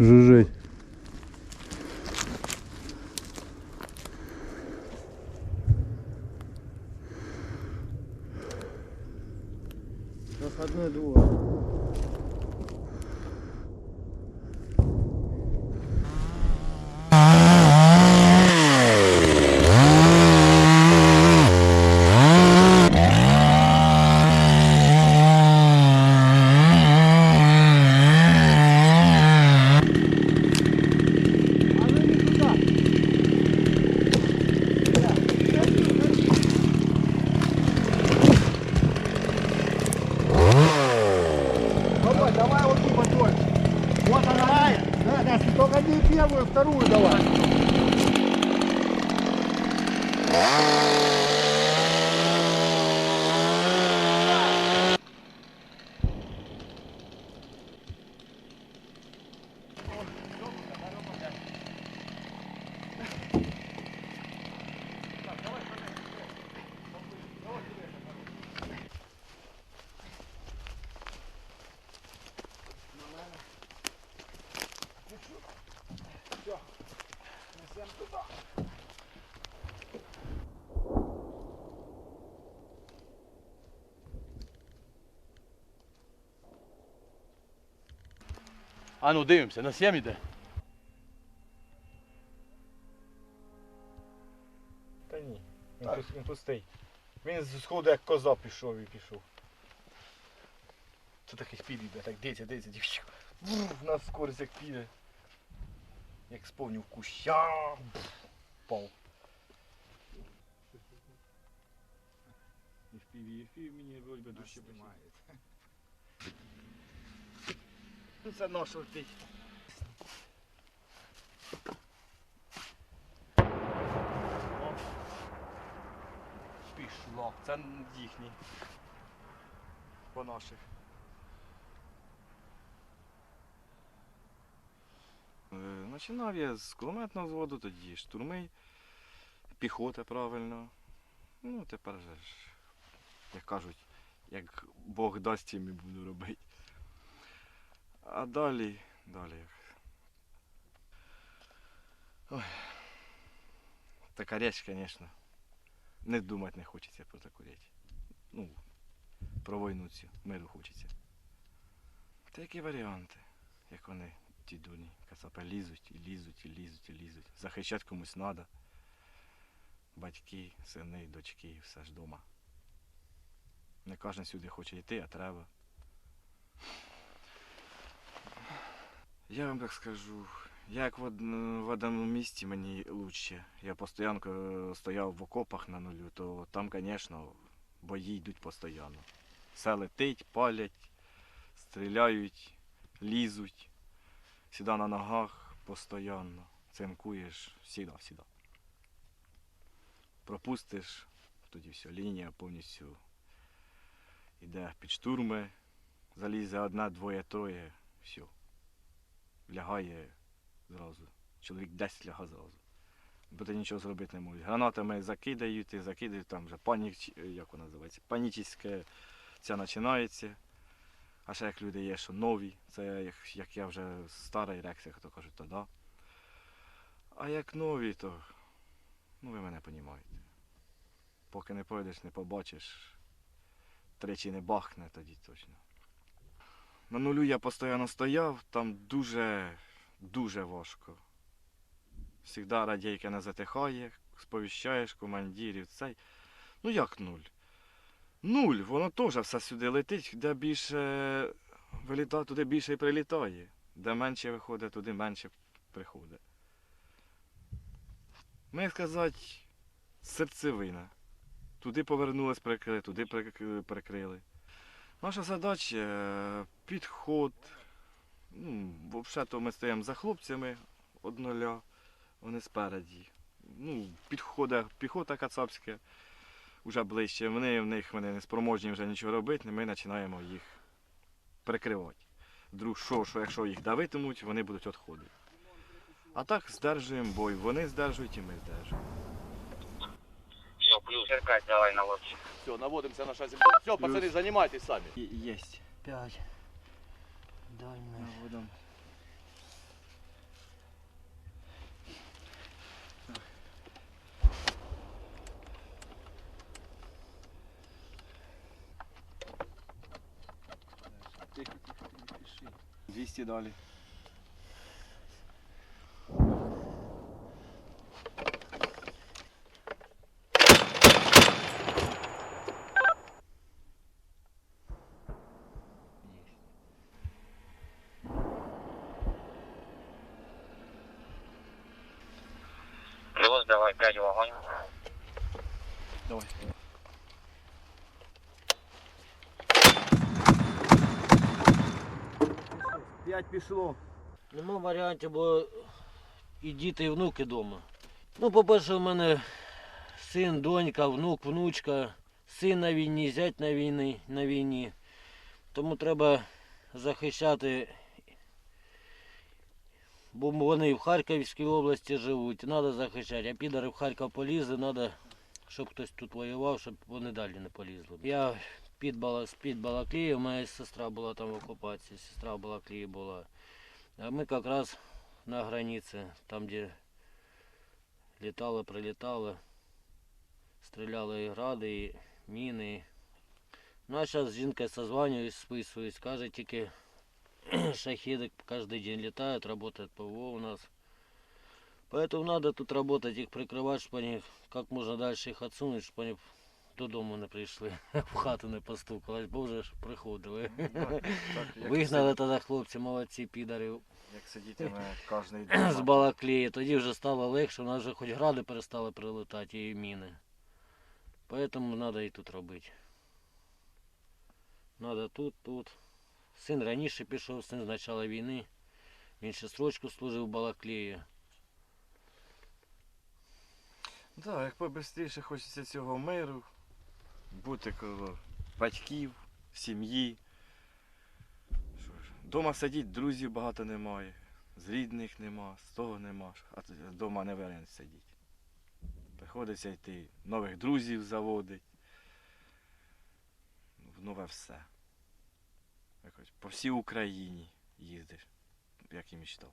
Жужить. Wow. Давай. А ну дивимося, на 7 іде. Та ні, він, пус- він пустий. Він з сходу як коза пішов і пішов. Це такий спід іде, так дивіться, дивіться. Вух, На скорість як піде. Як сповнив куща. Пав. І впів, і мені вроді дужче немає. Ну це летить. О. Пішло. Це їхній. По наших. Е, Починав я з кулеметного взводу, тоді штурми, піхота правильно. Ну, тепер же ж, як кажуть, як Бог дасть, тим і буду робити. А далі, далі як. Ой. Така річ, звісно. Не думати не хочеться про таку річ. Ну, про війну цю, миру хочеться. Та які варіанти, як вони ті дурні кацапи лізуть і лізуть, і лізуть, і лізуть. Захищати комусь треба. Батьки, сини, дочки, все ж дома. Не кожен сюди хоче йти, а треба. Я вам так скажу, як в, од... в одному місті мені краще. Я постійно е, стояв в окопах на нулю, то там, звісно, бої йдуть постійно. Все летить, палять, стріляють, лізуть. Сюди на ногах постійно. Цинкуєш всіда, всіда. Пропустиш, тоді все, лінія повністю йде під штурми, залізе одна, двоє, троє, все. Лягає зразу. Чоловік 10 ляга зразу. Бо ти нічого зробити не можеш. Гранатами закидають, і закидають, там вже паніч, як вона називається, панічне ця починається. А ще як люди є, що нові, це як, як я вже старий рекс, як то кажуть, то да. А як нові, то ну ви мене розумієте. Поки не пройдеш, не побачиш, тричі не бахне, тоді точно. На нулю я постійно стояв, там дуже, дуже важко. Всігда радійка не затихає, сповіщаєш командирів цей. Ну як нуль? Нуль, воно теж все сюди летить, де більше вилітає, туди більше і прилітає. Де менше виходить, туди менше приходить. Ми сказати, серцевина. Туди повернулись, прикрили, туди прикрили. Наша задача е, підход. Ну, взагалі то ми стоїмо за хлопцями од нуля, вони спереді. Ну, підходить піхота кацапська вже ближче. Вони в них вони не спроможні вже нічого робити, ми починаємо їх прикривати. Друг, що, що якщо їх давитимуть, вони будуть відходити. А так здержуємо бой. Вони здержують і ми здержуємо. Все, плюс. Черкать давай на лодке. Все, наводимося на шасі. Все, пацани, займайтесь самі. Єсть. П'ять. Дай мені. Наводом. Двісті далі. Плюс давай 5 в огонь. Давай. П'ять пішло. Нема варіантів, бо і діти, і внуки вдома. Ну, по-перше, у мене син, донька, внук, внучка, син на війні, зять на війні, на війні. Тому треба захищати, бо вони в Харківській області живуть, треба захищати. А підари в Харків полізли, треба, щоб хтось тут воював, щоб вони далі не полізли. Я під, Бала, з-під Балаклії, у мене сестра була там в окупації, сестра в Балаклії була. А мы как раз на границе, там где летало, прилетало, стреляли і гради, і міни. Ну а зараз з жінкою созванююсь, списуюсь, каже тільки шахеды каждый день летают, работает ПВО у нас. Поэтому надо тут работать, их прикрывать, чтобы они как можно дальше их отсунуть, чтобы они додому не прийшли, в хату не постукались, бо вже ж приходили. Вигнали тоді хлопці, молодці, підарів. Як сидітиме кожний день. з Балаклії, тоді вже стало легше, у нас вже хоч гради перестали прилетати і міни. Поэтому треба і тут робити. Надо тут, тут. Син раніше пішов, син з початку війни. Він ще строчку служив в Балаклії. Так, як побистріше хочеться цього миру, бути коло батьків, сім'ї. Дома сидіть, друзів багато немає, з рідних нема, з того нема. А вдома не варіант сидіти. Приходиться йти, нових друзів заводить. В нове все. Якось по всій Україні їздиш, як і мечтав.